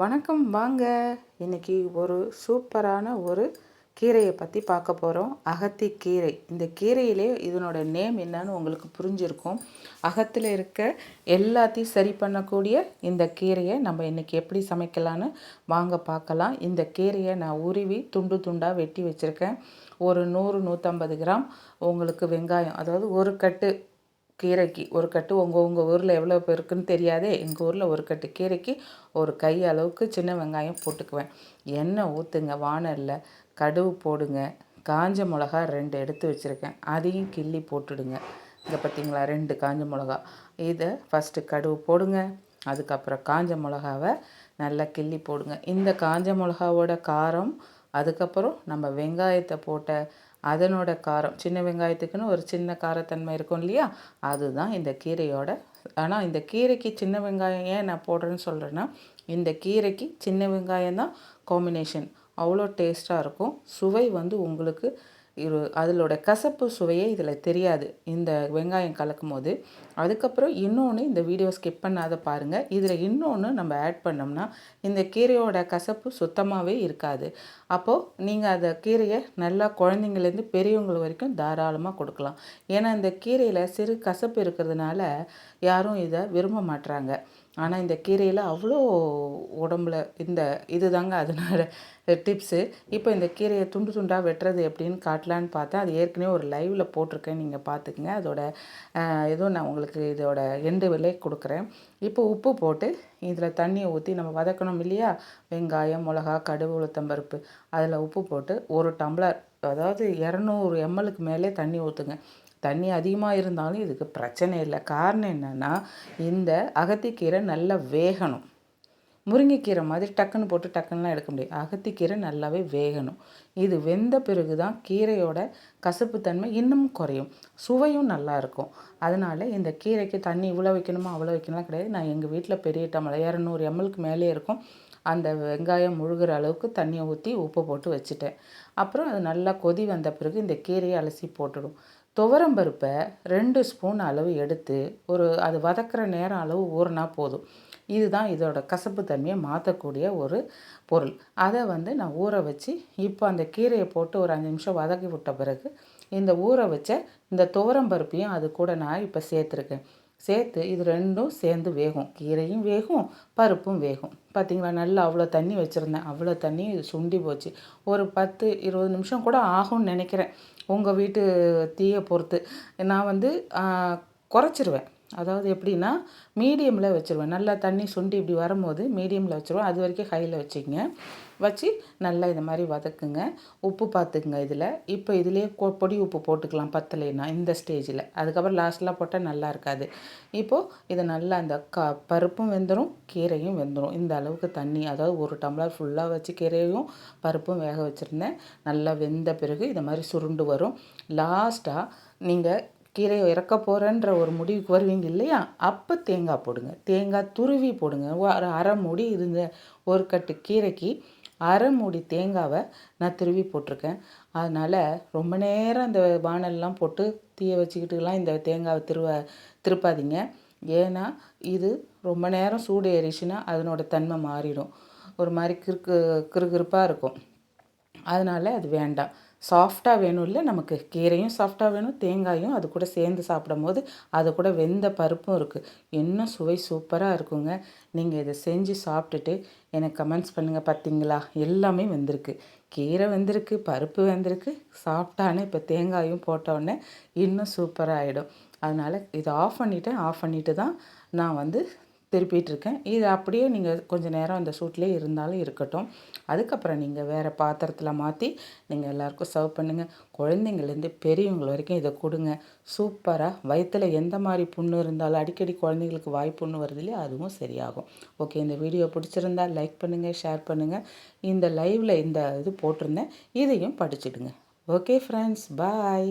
வணக்கம் வாங்க. இன்றைக்கி ஒரு சூப்பரான ஒரு கீரையை பற்றி பார்க்க போகிறோம் அகத்தி கீரை. இந்த கீரையிலே இதனோட நேம் என்னன்னு உங்களுக்கு புரிஞ்சிருக்கும். அகத்தில் இருக்க எல்லாத்தையும் சரி பண்ணக்கூடிய இந்த கீரையை நம்ம இன்றைக்கி எப்படி சமைக்கலான்னு வாங்க பார்க்கலாம். இந்த கீரையை நான் உருவி துண்டு துண்டாக வெட்டி வச்சுருக்கேன். ஒரு நூறு நூற்றம்பது கிராம். உங்களுக்கு வெங்காயம் அதாவது ஒரு கட்டு கீரைக்கு ஒரு கட்டு. உங்கள் உங்கள் ஊரில் எவ்வளோ இருக்குன்னு தெரியாதே. எங்கள் ஊரில் ஒரு கட்டு கீரைக்கு ஒரு கை அளவுக்கு சின்ன வெங்காயம் போட்டுக்குவேன். எண்ணெய் ஊற்றுங்க வானலில் கடுகு போடுங்க. காஞ்ச மிளகா ரெண்டு எடுத்து வச்சுருக்கேன். அதையும் கிள்ளி போட்டுடுங்க. இங்கே பார்த்தீங்களா ரெண்டு காஞ்ச மிளகா. இதை ஃபஸ்ட்டு கடுகு போடுங்க. அதுக்கப்புறம் காஞ்ச மிளகாவை நல்லா கிள்ளி போடுங்க. இந்த காஞ்ச மிளகாவோட காரம் அதுக்கப்புறம் நம்ம வெங்காயத்தை போட்ட அதனோட காரம் சின்ன வெங்காயத்துக்குன்னு ஒரு சின்ன காரத்தன்மை இருக்கும் இல்லையா? அதுதான் இந்த கீரையோட ஆனால் இந்த கீரைக்கு சின்ன வெங்காயம் ஏன் நான் போடுறேன்னு சொல்கிறேன்னா இந்த கீரைக்கு சின்ன வெங்காயம் தான் காம்பினேஷன் அவ்வளோ டேஸ்ட்டாக இருக்கும். சுவை வந்து உங்களுக்கு இரு அதிலோட கசப்பு சுவையே இதில் தெரியாது. இந்த வெங்காயம் கலக்கும் போது அதுக்கப்புறம் இன்னொன்று இந்த வீடியோ ஸ்கிப் பண்ணாத பாருங்கள் இதில் இன்னொன்று நம்ம ஆட் பண்ணோம்னா இந்த கீரையோட கசப்பு சுத்தமாகவே இருக்காது. அப்போது நீங்கள் அந்த கீரையை நல்லா குழந்தைங்கலேருந்து பெரியவங்கள் வரைக்கும் தாராளமாக கொடுக்கலாம். ஏன்னா இந்த கீரையில் சிறு கசப்பு இருக்கிறதுனால யாரும் இதை விரும்ப மாட்டுறாங்க ஆனால் இந்த கீரையில் அவ்வளோ உடம்புல இந்த இது தாங்க அதனால டிப்ஸு இப்போ இந்த கீரையை துண்டு துண்டாக வெட்டுறது எப்படின்னு காட்டலான்னு பார்த்தா அது ஏற்கனவே ஒரு லைவில் போட்டிருக்கேன். நீங்கள் பார்த்துக்குங்க அதோட எதுவும் நான் உங்களுக்கு இதோட எண்டு விலை கொடுக்குறேன். இப்போ உப்பு போட்டு இதில் தண்ணியை ஊற்றி நம்ம வதக்கணும் இல்லையா? வெங்காயம் மிளகா கடுகு உளுத்தம்பருப்பு. அதில் உப்பு போட்டு ஒரு டம்ளர் அதாவது இரநூறு எம்எலுக்கு மேலே தண்ணி ஊற்றுங்க தண்ணி அதிகமாக இருந்தாலும் இதுக்கு பிரச்சனை இல்லை. காரணம் என்னென்னா இந்த அகத்திக்கீரை நல்லா வேகணும். முருங்கைக்கீரை மாதிரி டக்குன்னு போட்டு டக்குன்னுலாம் எடுக்க முடியாது. அகத்திக்கீரை நல்லாவே வேகணும். இது வெந்த பிறகு தான் கீரையோட கசப்புத்தன்மை இன்னும் குறையும். சுவையும் நல்லா இருக்கும். அதனால் இந்த கீரைக்கு தண்ணி இவ்வளோ வைக்கணுமா அவ்வளோ வைக்கணும்லாம் கிடையாது. நான் எங்கள் வீட்டில் பெரிய டம்ளர் இரநூறு எம்எல்க்கு மேலே இருக்கும். அந்த வெங்காயம் முழுகிற அளவுக்கு தண்ணியை ஊற்றி உப்பு போட்டு வச்சுட்டேன். அப்புறம் அது நல்லா கொதி வந்த பிறகு இந்த கீரையை அலசி போட்டுடும். துவரம்பருப்பை ரெண்டு ஸ்பூன் அளவு எடுத்து ஒரு அது வதக்கிற நேரம் அளவு ஊறினா போதும். இதுதான் இதோட கசப்பு தன்மையை மாற்றக்கூடிய ஒரு பொருள். அதை வந்து நான் ஊற வச்சு இப்போ அந்த கீரையை போட்டு ஒரு அஞ்சு நிமிஷம் வதக்கி விட்ட பிறகு இந்த ஊற வச்ச இந்த துவரம்பருப்பையும் அது கூட நான் இப்போ சேர்த்துருக்கேன். சேர்த்து இது ரெண்டும் சேர்ந்து வேகும். கீரையும் வேகும் பருப்பும் வேகும். பார்த்திங்களா நல்லா அவ்வளோ தண்ணி வச்சுருந்தேன். அவ்வளோ தண்ணி சுண்டி போச்சு. ஒரு பத்து இருபது நிமிஷம் கூட ஆகும்னு நினைக்கிறேன். உங்கள் வீட்டு தீயை பொறுத்து. நான் வந்து குறைச்சிருவேன். அதாவது எப்படின்னா மீடியமில் வச்சுருவேன். நல்லா தண்ணி சுண்டி இப்படி வரும்போது மீடியமில் வச்சுருவேன். அது வரைக்கும் ஹையில் வச்சுக்கங்க. வச்சு நல்லா இந்த மாதிரி வதக்குங்க. உப்பு பார்த்துக்குங்க இதில். இப்போ இதிலே பொடி உப்பு போட்டுக்கலாம் பத்தலைன்னா இந்த ஸ்டேஜில். அதுக்கப்புறம் லாஸ்ட்லாம் போட்டால் நல்லா இருக்காது. இப்போது இதை நல்லா அந்த க பருப்பும் வெந்துடும் கீரையும் வெந்துடும் இந்த அளவுக்கு தண்ணி அதாவது ஒரு டம்ளர் ஃபுல்லாக வச்சு கீரையும் பருப்பும் வேக வச்சுருந்தேன். நல்லா வெந்த பிறகு இந்த மாதிரி சுருண்டு வரும். லாஸ்ட்டாக நீங்கள் கீரையை இறக்க போகிறேன்ற ஒரு முடிவுக்கு வருவீங்க இல்லையா? அப்போ தேங்காய் போடுங்க. தேங்காய் துருவி போடுங்க. ஒரு அரை மூடி இருந்த ஒரு கட்டு கீரைக்கு அரை மூடி தேங்காவை நான் திருவி போட்டிருக்கேன். அதனால் ரொம்ப நேரம் அந்த வானல்லாம் போட்டு தீயை வச்சுக்கிட்டுலாம் இந்த தேங்காவை திருவ திருப்பாதீங்க. ஏன்னா இது ரொம்ப நேரம் சூடு ஏறிச்சுன்னா அதனோட தன்மை மாறிடும். ஒரு மாதிரி கிறுக்கு கிறுகிறுப்பாக இருக்கும். அதனால் அது வேண்டாம். சாஃப்டாக வேணும் இல்லை நமக்கு கீரையும் சாஃப்டாக வேணும் தேங்காயும் அது கூட சேர்ந்து சாப்பிடும் போது அது கூட வெந்த பருப்பும் இருக்குது இன்னும் சுவை சூப்பராக இருக்குங்க. நீங்கள் இதை செஞ்சு சாப்பிட்டுட்டு எனக்கு கமெண்ட்ஸ் பண்ணுங்கள் பார்த்தீங்களா? எல்லாமே வந்திருக்கு. கீரை வந்திருக்கு பருப்பு வந்திருக்கு சாப்பிட்டானே இப்போ தேங்காயும் போட்டோடனே இன்னும் சூப்பராக ஆகிடும் அதனால் இதை ஆஃப் பண்ணிவிட்டேன் ஆஃப் பண்ணிவிட்டு தான் நான் வந்து திருப்பிகிட்ருக்கேன் இது அப்படியே நீங்கள் கொஞ்சம் நேரம் அந்த சூட்லேயே இருந்தாலும் இருக்கட்டும். அதுக்கப்புறம் நீங்கள் வேறு பாத்திரத்தில் மாற்றி நீங்கள் எல்லாேருக்கும் சர்வ் பண்ணுங்கள் குழந்தைங்கள்லேருந்து பெரியவங்க வரைக்கும் இதை கொடுங்க. சூப்பராக வயிற்றில் எந்த மாதிரி புண்ணு இருந்தாலும் அடிக்கடி குழந்தைங்களுக்கு வாய் புண்ணு வருது இல்லையா அதுவும் சரியாகும். ஓகே இந்த வீடியோ பிடிச்சிருந்தா லைக் பண்ணுங்கள் ஷேர் பண்ணுங்கள் இந்த லைவில் இந்த இது போட்டிருந்தேன். இதையும் படிச்சுடுங்க. Okay friends bye